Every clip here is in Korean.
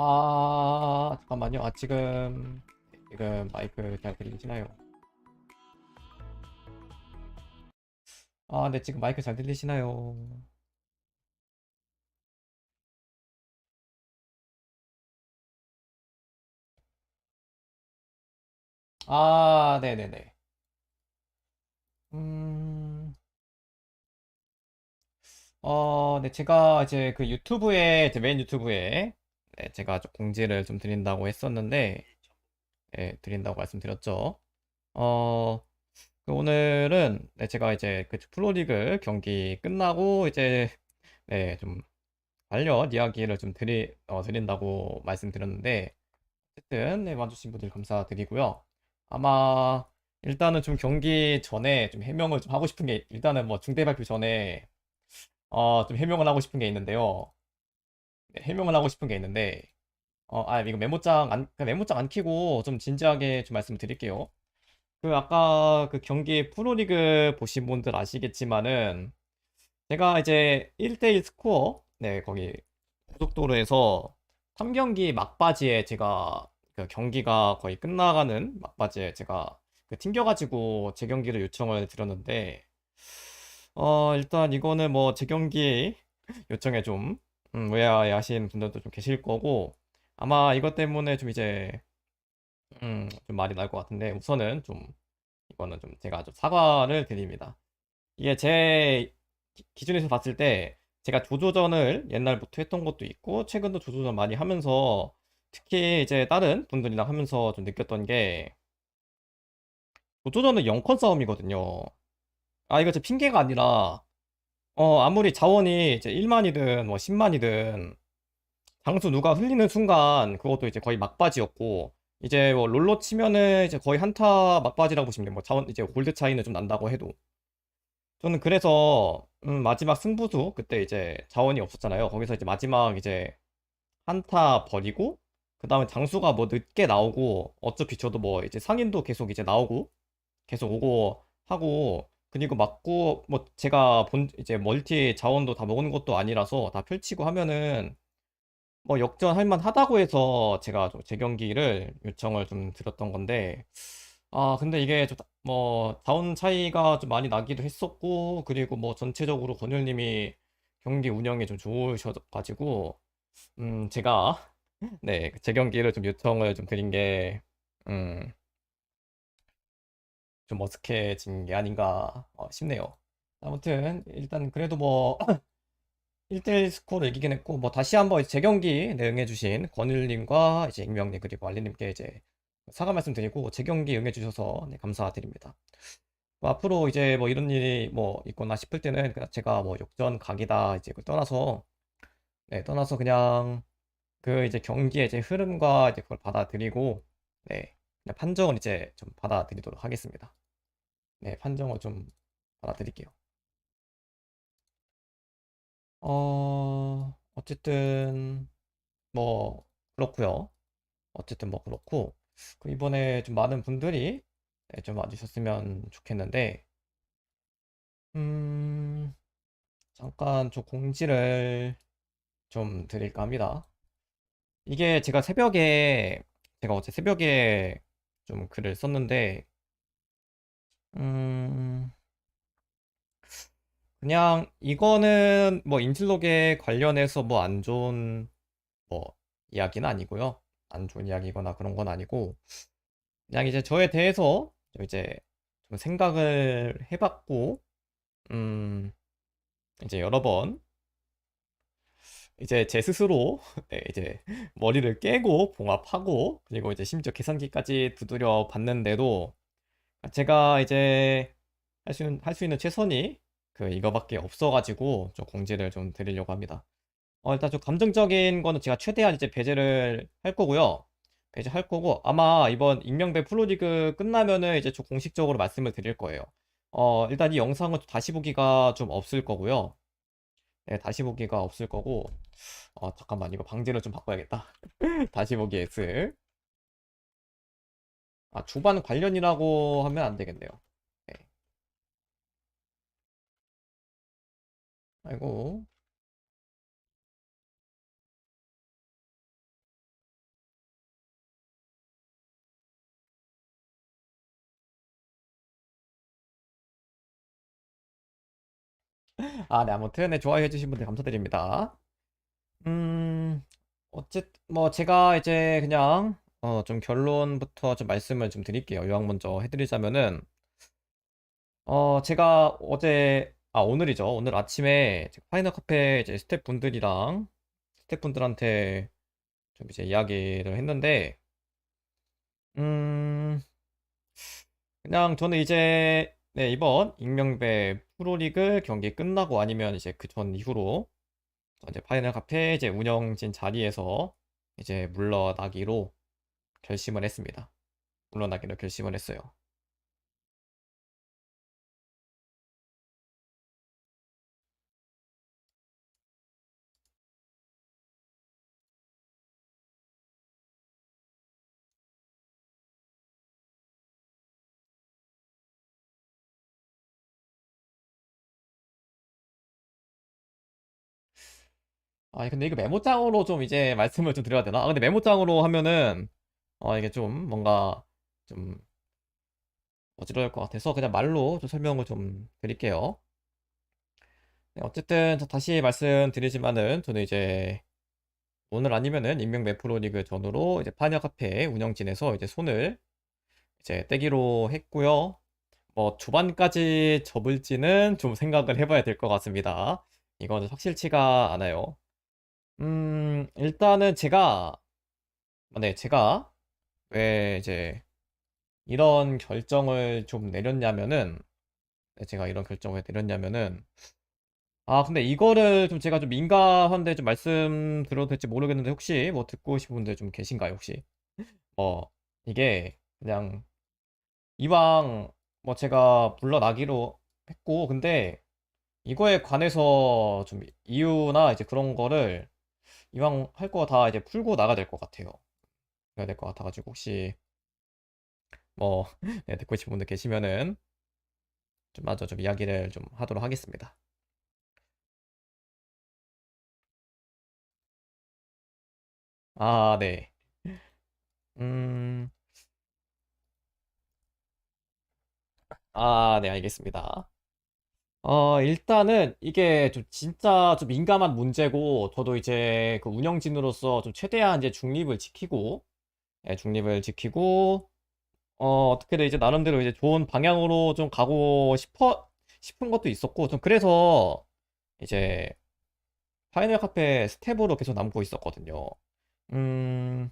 아, 잠깐만요. 아, 지금, 지금 마이크 잘 들리시나요? 아, 네, 지금 마이크 잘 들리시나요? 아, 네네네. 음, 어, 네, 제가 이제 그 유튜브에, 제 메인 유튜브에, 네, 제가 좀 공지를 좀 드린다고 했었는데, 네, 드린다고 말씀드렸죠. 어, 그 오늘은 네, 제가 이제 그 프로리그 경기 끝나고 이제 네, 좀 관련 이야기를 좀 드리, 어, 드린다고 말씀드렸는데 어쨌든 네, 와주신 분들 감사드리고요. 아마 일단은 좀 경기 전에 좀 해명을 좀 하고 싶은 게 일단은 뭐 중대 발표 전에 어, 좀 해명을 하고 싶은 게 있는데요. 네, 해명을 하고 싶은 게 있는데 어, 아, 이거 메모장 안, 그 메모장 안 켜고 좀 진지하게 좀 말씀을 드릴게요. 그 아까 그 경기 프로리그 보신 분들 아시겠지만은 제가 이제 1대1 스코어 네 거기 고속도로에서 3경기 막바지에 제가 그 경기가 거의 끝나가는 막바지에 제가 그 튕겨가지고 재경기를 요청을 드렸는데 어 일단 이거는 뭐 재경기 요청에 좀 음, 의아해하시는 분들도 좀 계실 거고 아마 이것 때문에 좀 이제 음, 좀 말이 나올 것 같은데 우선은 좀 이거는 좀 제가 좀 사과를 드립니다. 이게 제 기- 기준에서 봤을 때 제가 조조전을 옛날부터 했던 것도 있고 최근도 조조전 많이 하면서 특히 이제 다른 분들이랑 하면서 좀 느꼈던 게 조조전은 0컨 싸움이거든요. 아 이거 제 핑계가 아니라 어 아무리 자원이 이제 1만이든 뭐 10만이든 장수 누가 흘리는 순간 그것도 이제 거의 막바지였고 이제 뭐 롤로 치면은 이제 거의 한타 막바지라고 보시면 돼요. 뭐 자원 이제 골드 차이는 좀 난다고 해도 저는 그래서 음, 마지막 승부수 그때 이제 자원이 없었잖아요. 거기서 이제 마지막 이제 한타 버리고 그 다음에 장수가 뭐 늦게 나오고 어차피 저도 뭐 이제 상인도 계속 이제 나오고 계속 오고 하고 그리고 맞고 뭐 제가 본 이제 멀티 자원도 다 먹은 것도 아니라서 다 펼치고 하면은 뭐 역전할 만하다고 해서 제가 좀 재경기를 요청을 좀 드렸던 건데 아 근데 이게 좀뭐 자원 차이가 좀 많이 나기도 했었고 그리고 뭐 전체적으로 권율님이 경기 운영이 좀 좋으셔가지고 음 제가 네 재경기를 좀 요청을 좀 드린 게 음 좀 어색해진 게 아닌가 어, 싶네요. 아무튼 일단 그래도 뭐 1대1 스코어로 이기긴 했고, 뭐, 다시 한번 재경기 네, 응해주신 권일님과 이제 익명님 그리고 알리님께 이제 사과 말씀드리고, 재경기 응해주셔서 네, 감사드립니다. 뭐 앞으로 이제 뭐 이런 일이 뭐 있거나 싶을 때는 그냥 제가 뭐 역전 각이다 이제 그 떠나서, 네, 떠나서 그냥 그 이제 경기의 이제 흐름과 이제 그걸 받아들이고, 네, 그냥 판정을 이제 좀 받아들이도록 하겠습니다. 네, 판정을 좀 받아들일게요. 어, 어쨌든, 뭐, 그렇고요 어쨌든 뭐 그렇고, 그 이번에 좀 많은 분들이 네, 좀 와주셨으면 좋겠는데, 음, 잠깐 좀 공지를 좀 드릴까 합니다. 이게 제가 새벽에, 제가 어제 새벽에 좀 글을 썼는데, 음, 그냥 이거는 뭐 인질록에 관련해서 뭐 안 좋은 뭐 이야기는 아니고요. 안 좋은 이야기거나 그런 건 아니고 그냥 이제 저에 대해서 좀 이제 좀 생각을 해봤고 음 이제 여러 번 이제 제 스스로 네, 이제 머리를 깨고 봉합하고 그리고 이제 심지어 계산기까지 두드려 봤는데도 제가 이제 할 수 있는 할 수 있는 최선이 그 이거밖에 없어가지고 좀 공지를 좀 드리려고 합니다. 어, 일단 좀 감정적인 거는 제가 최대한 이제 배제를 할 거고요. 배제할 거고, 아마 이번 익명배 프로리그 끝나면은 이제 좀 공식적으로 말씀을 드릴 거예요. 어, 일단 이 영상은 좀 다시 보기가 좀 없을 거고요. 네, 다시 보기가 없을 거고, 어, 잠깐만, 이거 방지를 좀 바꿔야겠다. 다시 보기 S. 아, 주반 관련이라고 하면 안 되겠네요. 네. 아이고. 아, 네, 아무튼, 네, 좋아해주신 분들 감사드립니다. 음, 어쨌, 뭐, 제가 이제 그냥, 어, 좀 결론부터 좀 말씀을 좀 드릴게요. 요약 먼저 해드리자면은, 어, 제가 어제, 아, 오늘이죠. 오늘 아침에 파이널 카페 이제 스태프분들이랑 스태프분들한테 좀 이제 이야기를 했는데, 음, 그냥 저는 이제, 네, 이번 익명배 프로리그 경기 끝나고 아니면 이제 그 전 이후로 이제 파이널 카페 이제 운영진 자리에서 이제 물러나기로 결심을 했습니다. 물러나기로 결심을 했어요. 아, 근데 이거 메모장으로 좀 이제 말씀을 좀 드려야 되나? 아, 근데 메모장으로 하면은, 어, 이게 좀 뭔가 좀 어지러울 것 같아서 그냥 말로 좀 설명을 좀 드릴게요. 네, 어쨌든 저 다시 말씀드리지만은 저는 이제 오늘 아니면은 익명 매프로리그 전후로 이제 파니아 카페 운영진에서 이제 손을 이제 떼기로 했고요. 뭐 초반까지 접을지는 좀 생각을 해봐야 될 것 같습니다. 이거는 확실치가 않아요. 음, 일단은 제가, 네, 제가 왜 이제 이런 결정을 좀 내렸냐면은, 네, 제가 이런 결정을 내렸냐면은, 아, 근데 이거를 좀 제가 좀 민감한데 좀 말씀 드려도 될지 모르겠는데 혹시 뭐 듣고 싶은 분들 좀 계신가요, 혹시? 뭐, 이게 그냥 이왕 뭐 제가 물러나기로 했고, 근데 이거에 관해서 좀 이유나 이제 그런 거를 이왕 할 거 다 이제 풀고 나가야 될 것 같아요. 그래야 될 것 같아가지고 혹시 뭐 네, 듣고 싶은 분들 계시면은 좀 마저 좀 이야기를 좀 하도록 하겠습니다. 아, 네. 음, 아, 네, 알겠습니다. 어, 일단은 이게 좀 진짜 좀 민감한 문제고, 저도 이제 그 운영진으로서 좀 최대한 이제 중립을 지키고, 예, 중립을 지키고, 어, 어떻게든 이제 나름대로 이제 좋은 방향으로 좀 가고 싶어, 싶은 것도 있었고, 좀 그래서 이제 파이널 카페 스텝으로 계속 남고 있었거든요. 음,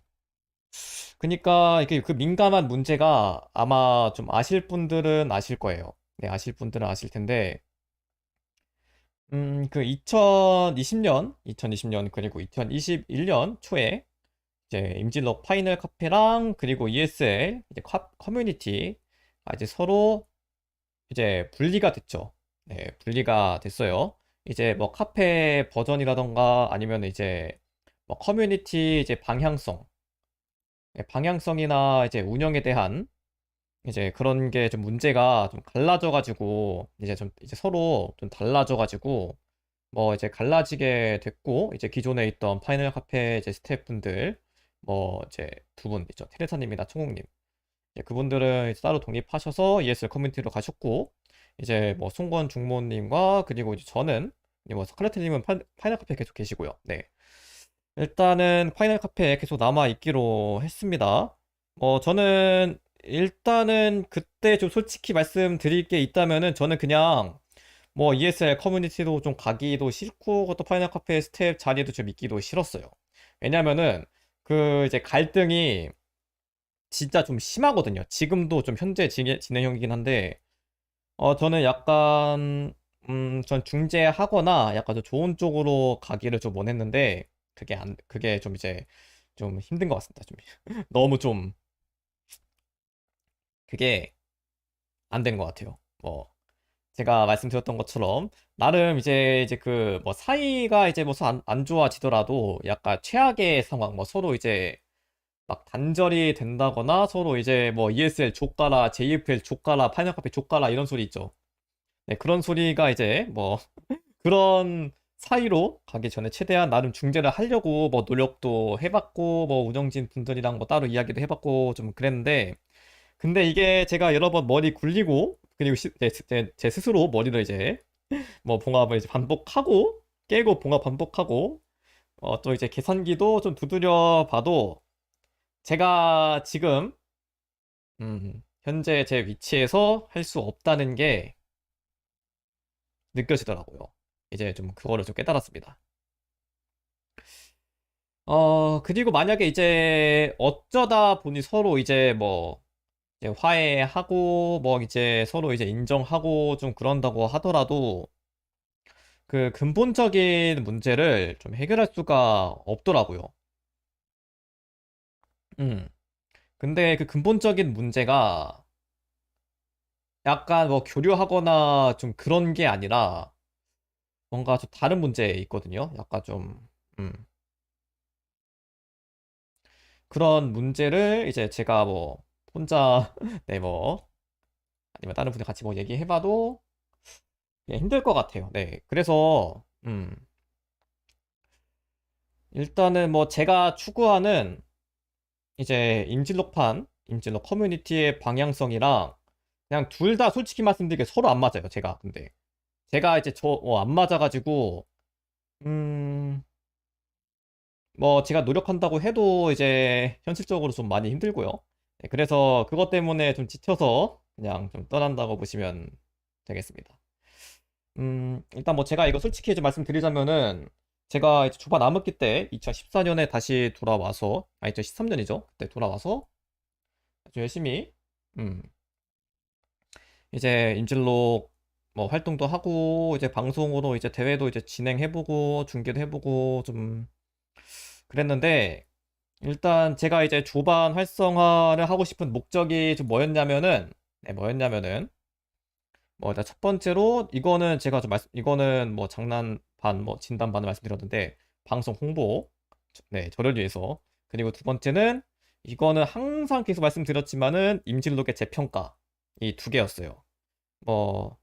그니까 이게 그 민감한 문제가 아마 좀 아실 분들은 아실 거예요. 네, 아실 분들은 아실 텐데, 음, 그 2020년, 2020년 그리고 2021년 초에 이제 임진록 파이널 카페랑 그리고 ESL 이제 커, 커뮤니티 가 이제 서로 이제 분리가 됐죠. 네, 분리가 됐어요. 이제 뭐 카페 버전이라던가 아니면 이제 뭐 커뮤니티 이제 방향성, 네, 방향성이나 이제 운영에 대한 이제 그런 게 좀 문제가 좀 갈라져 가지고 이제 좀 이제 서로 좀 달라져 가지고 뭐 이제 갈라지게 됐고 이제 기존에 있던 파이널 카페 이제 스태프분들 뭐 이제 두 분 있죠 테레사님이나 청국님 그분들은 따로 독립하셔서 ESL 커뮤니티로 가셨고 이제 뭐 송건 중모님과 그리고 이제 저는 뭐 스칼레트님은 파, 파이널 카페에 계속 계시고요. 네. 일단은 파이널 카페에 계속 남아 있기로 했습니다. 뭐 저는 일단은 그때 좀 솔직히 말씀드릴 게 있다면은 저는 그냥 뭐 ESL 커뮤니티도 좀 가기도 싫고 그것도 파이널 카페 스텝 자리에도 좀 있기도 싫었어요. 왜냐면은 그 이제 갈등이 진짜 좀 심하거든요. 지금도 좀 현재 진행, 진행형이긴 한데 어 저는 약간 음 전 중재하거나 약간 좀 좋은 쪽으로 가기를 좀 원했는데 그게 안 그게 좀 이제 좀 힘든 것 같습니다. 좀 너무 좀 그게 안 되는 것 같아요. 뭐 제가 말씀드렸던 것처럼 나름 이제 이제 그 뭐 사이가 이제 뭐안 안 좋아지더라도 약간 최악의 상황 뭐 서로 이제 막 단절이 된다거나 서로 이제 뭐 ESL 족가라 JFL 족가라 파이널 카페 족가라 이런 소리 있죠. 네, 그런 소리가 이제 뭐 그런 사이로 가기 전에 최대한 나름 중재를 하려고 뭐 노력도 해봤고 뭐 운영진 분들이랑 뭐 따로 이야기도 해봤고 좀 그랬는데 근데 이게 제가 여러 번 머리 굴리고 그리고 시- 제, 제, 제 스스로 머리를 이제 뭐 봉합을 이제 반복하고 깨고 봉합 반복하고 어, 또 이제 계산기도 좀 두드려 봐도 제가 지금 음, 현재 제 위치에서 할 수 없다는 게 느껴지더라고요. 이제 좀 그거를 좀 깨달았습니다. 어, 그리고 만약에 이제 어쩌다 보니 서로 이제 뭐 이제 화해하고 뭐 이제 서로 이제 인정하고 좀 그런다고 하더라도 그 근본적인 문제를 좀 해결할 수가 없더라고요. 음. 근데 그 근본적인 문제가 약간 뭐 교류하거나 좀 그런 게 아니라 뭔가 좀 다른 문제 있거든요. 약간 좀, 음. 그런 문제를 이제 제가 뭐 혼자, 네, 뭐, 아니면 다른 분들 같이 뭐 얘기해봐도 예, 힘들 것 같아요. 네. 그래서, 음, 일단은 뭐 제가 추구하는 이제 임진록판, 임진록 커뮤니티의 방향성이랑 그냥 둘 다 솔직히 말씀드리게 서로 안 맞아요. 제가 근데 제가 이제 저 어, 안 맞아가지고 음, 뭐 제가 노력한다고 해도 이제 현실적으로 좀 많이 힘들고요. 네, 그래서 그것 때문에 좀 지쳐서 그냥 좀 떠난다고 보시면 되겠습니다. 음, 일단 뭐 제가 이거 솔직히 좀 말씀드리자면은 제가 이제 조바 남았기 때 2014년에 다시 돌아와서 아 2013년이죠. 그때 돌아와서 아주 열심히 음, 이제 인질로 뭐 활동도 하고 이제 방송으로 이제 대회도 이제 진행해보고 중계도 해보고 좀 그랬는데 일단 제가 이제 조반 활성화를 하고 싶은 목적이 좀 뭐였냐면은 네, 뭐였냐면은 뭐 일단 첫 번째로 이거는 제가 좀 말씀 이거는 뭐 장난 반 뭐 진단 반을 말씀드렸는데 방송 홍보 네 저를 위해서 그리고 두 번째는 이거는 항상 계속 말씀드렸지만은 임진록의 재평가 이 두 개였어요. 뭐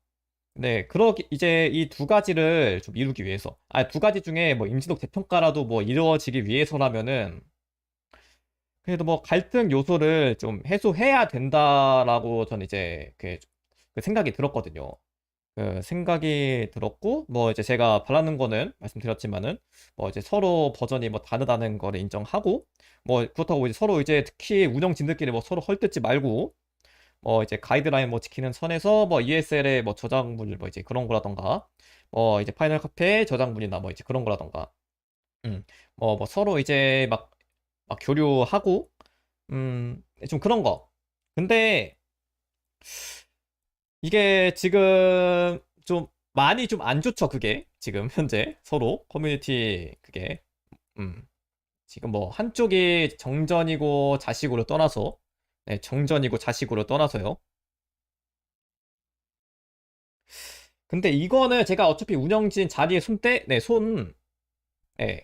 네, 그러기 이제 이 두 가지를 좀 이루기 위해서 아 두 가지 중에 뭐 임진록 재평가라도 뭐 이루어지기 위해서라면은 그래도 뭐 갈등 요소를 좀 해소해야 된다라고 저는 이제 그, 그 생각이 들었거든요. 그 생각이 들었고 뭐 이제 제가 바라는 거는 말씀드렸지만은 뭐 이제 서로 버전이 뭐 다르다는 거를 인정하고 뭐 그렇다고 이제 서로 이제 특히 운영진들끼리 뭐 서로 헐뜯지 말고 뭐 이제 가이드라인 뭐 지키는 선에서 뭐 ESL의 뭐 저작물 뭐 이제 그런 거라던가 뭐 이제 파이널 카페 저작물이나 뭐 이제 그런 거라던가 음뭐뭐 서로 이제 막 막 교류하고 음 좀 그런 거 근데 이게 지금 좀 많이 좀 안 좋죠 그게 지금 현재 서로 커뮤니티 그게 음 지금 뭐 한쪽이 정전이고 자식으로 떠나서 네, 정전이고 자식으로 떠나서요. 근데 이거는 제가 어차피 운영진 자리에 손 떼, 네, 손, 네,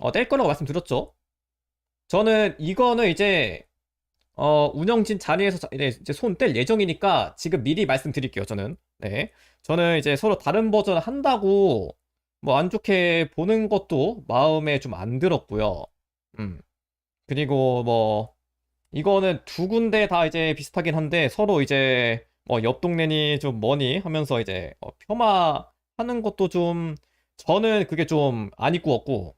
어, 뗄 거라고 말씀드렸죠. 저는 이거는 이제, 어, 운영진 자리에서 이제 손 뗄 예정이니까 지금 미리 말씀드릴게요, 저는. 네. 저는 이제 서로 다른 버전 한다고 뭐 안 좋게 보는 것도 마음에 좀 안 들었고요. 음. 그리고 뭐, 이거는 두 군데 다 이제 비슷하긴 한데 서로 이제 뭐 옆 동네니 좀 뭐니 하면서 이제 어, 폄하하는 것도 좀 저는 그게 좀 안 입구었고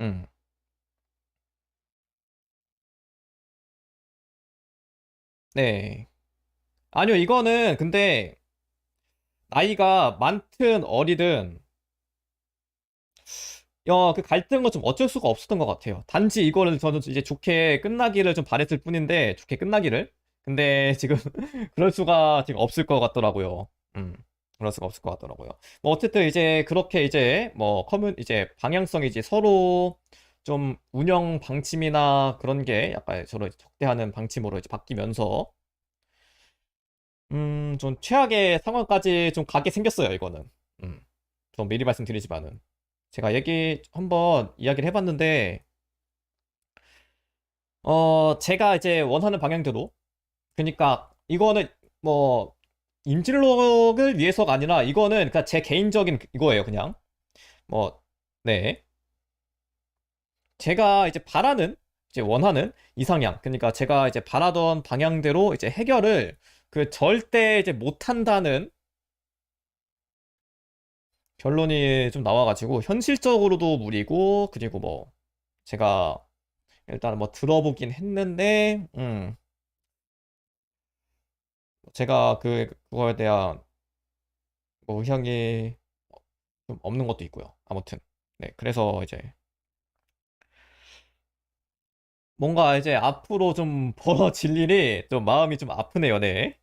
음. 네. 아니요, 이거는 근데 나이가 많든 어리든 어, 그 갈등은 좀 어쩔 수가 없었던 것 같아요. 단지 이거를 저는 이제 좋게 끝나기를 좀 바랬을 뿐인데, 좋게 끝나기를. 근데 지금 그럴 수가 지금 없을 것 같더라고요. 음, 그럴 수가 없을 것 같더라고요. 뭐 어쨌든 이제 그렇게 이제 뭐 커뮤 이제 방향성이 이제 서로 좀 운영 방침이나 그런 게 약간 이제 적대하는 방침으로 이제 바뀌면서 음, 좀 최악의 상황까지 좀 가게 생겼어요, 이거는. 음, 좀 미리 말씀드리지만은. 제가 얘기 한번 이야기를 해봤는데, 어, 제가 이제 원하는 방향대로, 그러니까 이거는 뭐 임진록을 위해서가 아니라 이거는 그냥 제 개인적인 이거예요, 그냥. 뭐, 네. 제가 이제 바라는, 이제 원하는 이상향, 그러니까 제가 이제 바라던 방향대로 이제 해결을 그 절대 이제 못한다는 결론이 좀 나와가지고 현실적으로도 무리고 그리고 뭐 제가 일단 뭐 들어보긴 했는데 음 제가 그 그거에 대한 뭐 의향이 좀 없는 것도 있고요. 아무튼 네 그래서 이제 뭔가 이제 앞으로 좀 벌어질 일이 좀 마음이 좀 아프네요. 네.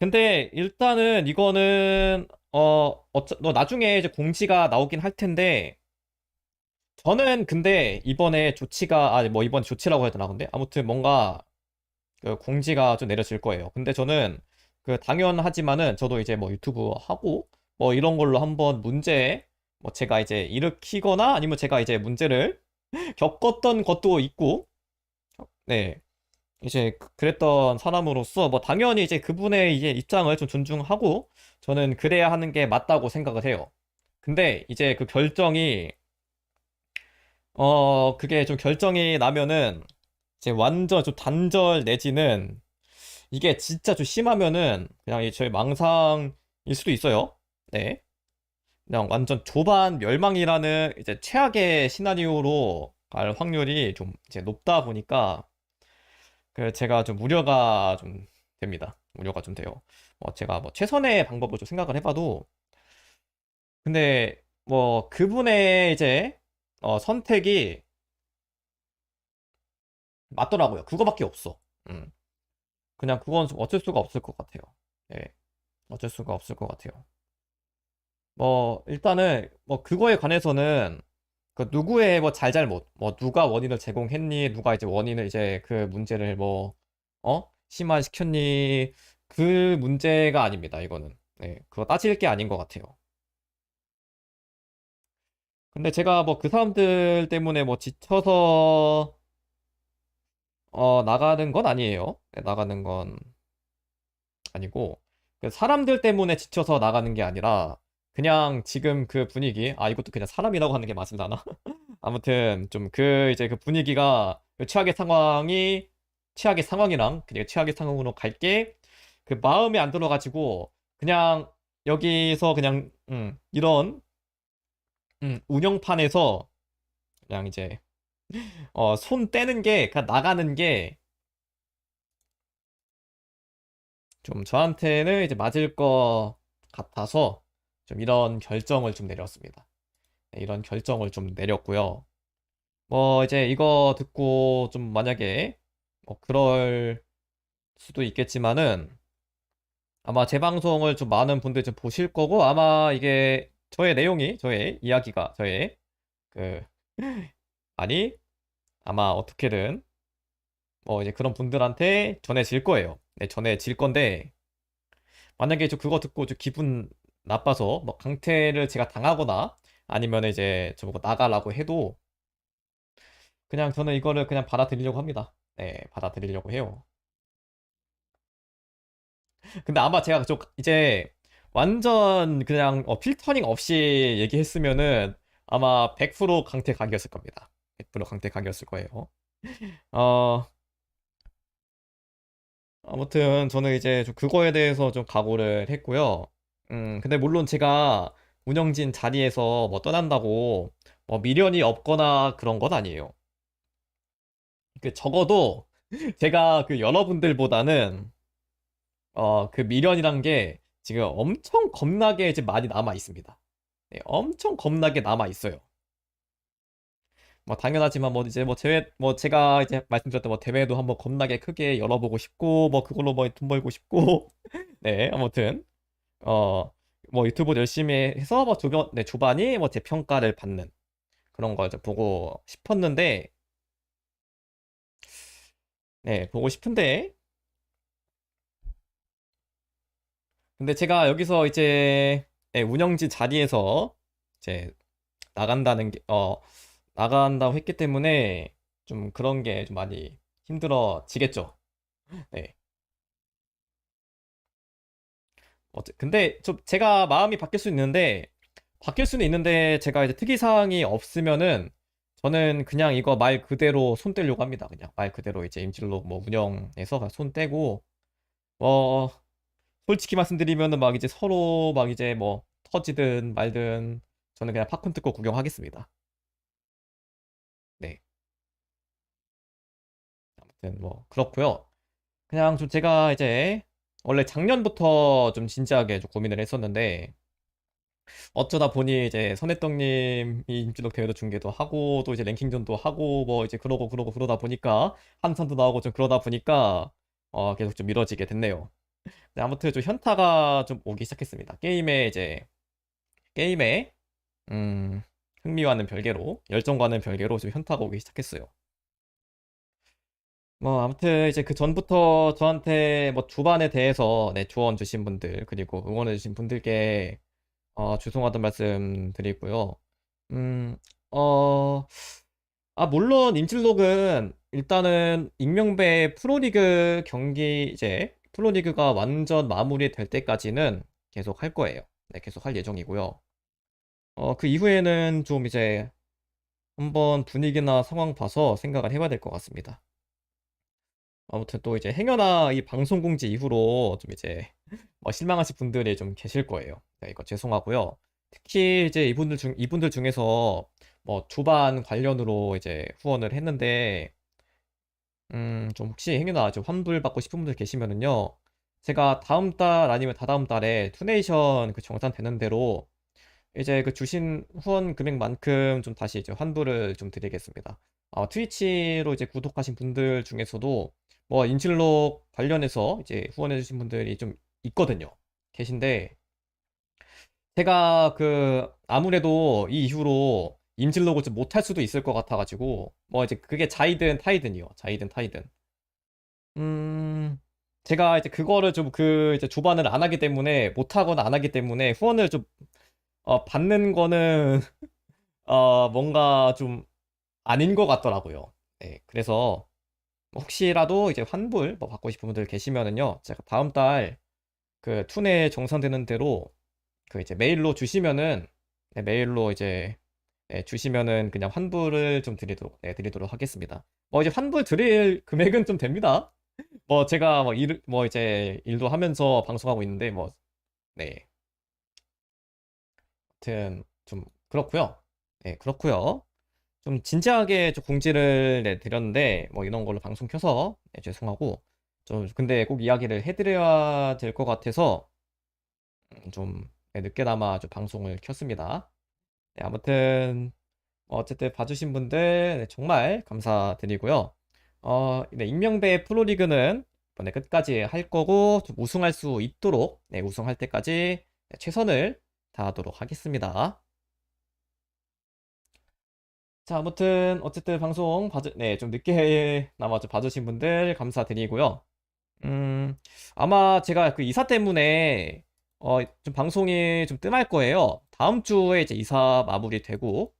근데 일단은 이거는 어너 나중에 이제 공지가 나오긴 할 텐데 저는 근데 이번에 조치가 아니 뭐 이번 조치라고 해야 되나 근데 아무튼 뭔가 그 공지가 좀 내려질 거예요. 근데 저는 그 당연하지만은 저도 이제 뭐 유튜브 하고 뭐 이런 걸로 한번 문제 뭐 제가 이제 일으키거나 아니면 제가 이제 문제를 겪었던 것도 있고 네. 이제 그- 그랬던 사람으로서 뭐 당연히 이제 그분의 이제 입장을 좀 존중하고 저는 그래야 하는 게 맞다고 생각을 해요. 근데 이제 그 결정이 어 그게 좀 결정이 나면은 이제 완전 좀 단절 내지는 이게 진짜 좀 심하면은 그냥 이 저희 망상일 수도 있어요. 네. 그냥 완전 조반 멸망이라는 이제 최악의 시나리오로 갈 확률이 좀 이제 높다 보니까 그 제가 좀 우려가 좀 됩니다. 우려가 좀 돼요. 뭐 제가 뭐 최선의 방법을 좀 생각을 해봐도 근데 뭐 그분의 이제 어, 선택이 맞더라고요. 그거밖에 없어. 음. 그냥 그건 좀 어쩔 수가 없을 것 같아요. 예. 어쩔 수가 없을 것 같아요. 뭐 일단은 뭐 그거에 관해서는 그 누구의 뭐 잘잘못, 뭐 누가 원인을 제공했니, 누가 이제 원인을 이제 그 문제를 뭐 어? 심화시켰니 그 문제가 아닙니다. 이거는. 네, 그거 따질 게 아닌 것 같아요. 근데 제가 뭐 그 사람들 때문에 뭐 지쳐서 어 나가는 건 아니에요. 네, 나가는 건 아니고 그 사람들 때문에 지쳐서 나가는 게 아니라 그냥 지금 그 분위기 아 이것도 그냥 사람이라고 하는 게 맞을라나? 아무튼 좀 그 이제 그 분위기가 그 최악의 상황이 최악의 상황이랑 그냥 최악의 상황으로 갈게 그 마음에 안 들어가지고 그냥 여기서 그냥 음, 이런 음, 운영판에서 그냥 이제 어, 손 떼는 게 그냥 나가는 게 좀 저한테는 이제 맞을 것 같아서 좀 이런 결정을 좀 내렸습니다. 네, 이런 결정을 좀 내렸고요. 뭐 이제 이거 듣고 좀 만약에 뭐 그럴 수도 있겠지만은 아마 제 방송을 좀 많은 분들이 좀 보실 거고 아마 이게 저의 내용이 저의 이야기가 저의 그 아니 아마 어떻게든 뭐 이제 그런 분들한테 전해질 거예요. 네, 전해질 건데 만약에 저 그거 듣고 좀 기분 나빠서 뭐 강퇴를 제가 당하거나 아니면 이제 저보고 나가라고 해도 그냥 저는 이거를 그냥 받아들이려고 합니다. 네, 받아들이려고 해요. 근데 아마 제가 좀 이제 완전 그냥 어, 필터링 없이 얘기했으면은 아마 100% 강퇴 각이었을 겁니다. 100% 강퇴 각이었을 거예요. 어, 아무튼 저는 이제 좀 그거에 대해서 좀 각오를 했고요. 음, 근데 물론 제가 운영진 자리에서 뭐 떠난다고 뭐 미련이 없거나 그런 건 아니에요. 그 적어도 제가 그 여러분들보다는 어, 그 미련이란 게 지금 엄청 겁나게 이제 많이 남아 있습니다. 네, 엄청 겁나게 남아 있어요. 뭐 당연하지만 뭐 이제 뭐 대회 뭐 제가 이제 말씀드렸던 뭐 대회도 한번 겁나게 크게 열어보고 싶고 뭐 그걸로 뭐 돈 벌고 싶고 네 아무튼 어 뭐 유튜브 열심히 해서 뭐 주변 네 주반이 뭐제 평가를 받는 그런 걸좀 보고 싶었는데 네 보고 싶은데 근데 제가 여기서 이제 네, 운영진 자리에서 이제 나간다는 게 어 나간다고 했기 때문에 좀 그런 게 좀 많이 힘들어지겠죠. 네. 근데 좀 제가 마음이 바뀔 수 있는데 바뀔 수는 있는데 제가 이제 특이 사항이 없으면은 저는 그냥 이거 말 그대로 손 떼려고 합니다. 그냥 말 그대로 이제 임진로 뭐 운영해서 손 떼고 뭐 솔직히 말씀드리면은 막 이제 서로 막 이제 뭐 터지든 말든 저는 그냥 팝콘 뜯고 구경하겠습니다. 네. 아무튼 뭐 그렇고요. 그냥 좀 제가 이제 원래 작년부터 좀 진지하게 좀 고민을 했었는데 어쩌다 보니 이제 선혜떡님이 임진록 대회도 중계도 하고 또 이제 랭킹전도 하고 뭐 이제 그러고 그러고 그러다 보니까 한산도 나오고 좀 그러다 보니까 어 계속 좀 미뤄지게 됐네요. 네, 아무튼 좀 현타가 좀 오기 시작했습니다. 게임에 이제 게임에 음 흥미와는 별개로 열정과는 별개로 좀 현타가 오기 시작했어요. 뭐 아무튼 이제 그 전부터 저한테 뭐 주반에 대해서 네, 조언 주신 분들 그리고 응원해 주신 분들께 어, 죄송하다는 말씀 드리고요. 음, 어, 아, 물론 임진록은 일단은 익명배 프로리그 경기 이제 프로리그가 완전 마무리될 때까지는 계속 할 거예요. 네, 계속 할 예정이고요. 어, 그 이후에는 좀 이제 한번 분위기나 상황 봐서 생각을 해봐야 될 것 같습니다. 아무튼 또 이제 행여나 이 방송 공지 이후로 좀 이제 뭐 실망하실 분들이 좀 계실 거예요. 네, 이거 죄송하고요. 특히 이제 이분들 중 이분들 중에서 뭐 주반 관련으로 이제 후원을 했는데 음, 좀 혹시 행여나 좀 환불 받고 싶은 분들 계시면은요. 제가 다음 달 아니면 다다음 달에 투네이션 그 정산 되는 대로 이제 그 주신 후원 금액만큼 좀 다시 이제 환불을 좀 드리겠습니다. 어, 트위치로 이제 구독하신 분들 중에서도 뭐 인질록 관련해서 이제 후원해주신 분들이 좀 있거든요. 계신데 제가 그 아무래도 이 이후로 인질록을 좀 못할 수도 있을 것 같아가지고 뭐 이제 그게 자이든 타이든이요. 자이든 타이든. 음 제가 이제 그거를 좀 그 이제 조반을 안 하기 때문에 못하거나 안 하기 때문에 후원을 좀 어, 받는 거는 어, 뭔가 좀 아닌 것 같더라고요. 네, 그래서 혹시라도 이제 환불 뭐 받고 싶은 분들 계시면은요, 제가 다음 달 그 투네 정산되는 대로 그 이제 메일로 주시면은 네, 메일로 이제 네, 주시면은 그냥 환불을 좀 드리도록 네, 드리도록 하겠습니다. 뭐 이제 환불 드릴 금액은 좀 됩니다. 뭐 제가 뭐 일, 뭐 이제 일도 하면서 방송하고 있는데 뭐 네. 아무튼 좀 그렇고요. 네, 그렇고요. 좀 진지하게 좀 공지를 네, 드렸는데 뭐 이런 걸로 방송 켜서 네, 죄송하고 좀 근데 꼭 이야기를 해드려야 될 것 같아서 음, 좀 네, 늦게나마 좀 방송을 켰습니다. 네, 아무튼 뭐 어쨌든 봐주신 분들 네, 정말 감사드리고요. 어, 네, 익명배 프로리그는 이번에 끝까지 할 거고 좀 우승할 수 있도록 네, 우승할 때까지 네, 최선을 다 하도록 하겠습니다. 자, 아무튼 어쨌든 방송 봐주, 네, 좀 늦게 나마 좀 봐주신 분들 감사드리고요. 음, 아마 제가 그 이사 때문에 어, 좀 방송이 좀 뜸할 거예요. 다음 주에 이제 이사 마무리되고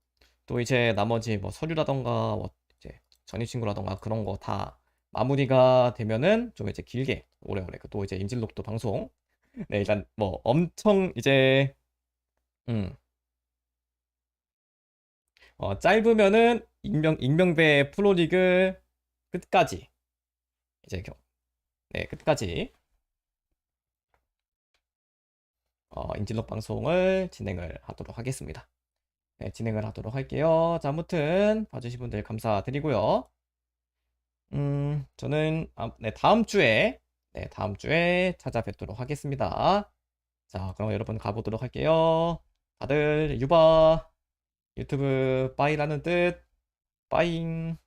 또 이제 나머지 뭐 서류라던가 뭐 이제 전입 신고라던가 그런 거 다 마무리가 되면은 좀 이제 길게 오래오래 또 이제 인질록도 방송 네, 일단 뭐 엄청 이제 음. 어, 짧으면은 익명 익명배 프로리그 끝까지 이제 겨- 네 끝까지 어, 인질록 방송을 진행을 하도록 하겠습니다. 네, 진행을 하도록 할게요. 자, 아무튼 봐주신 분들 감사드리고요. 음, 저는 아, 네, 다음 주에 네, 다음 주에 찾아뵙도록 하겠습니다. 자, 그럼 여러분 가보도록 할게요. 다들 유바 유튜브 빠이라는 뜻. 빠잉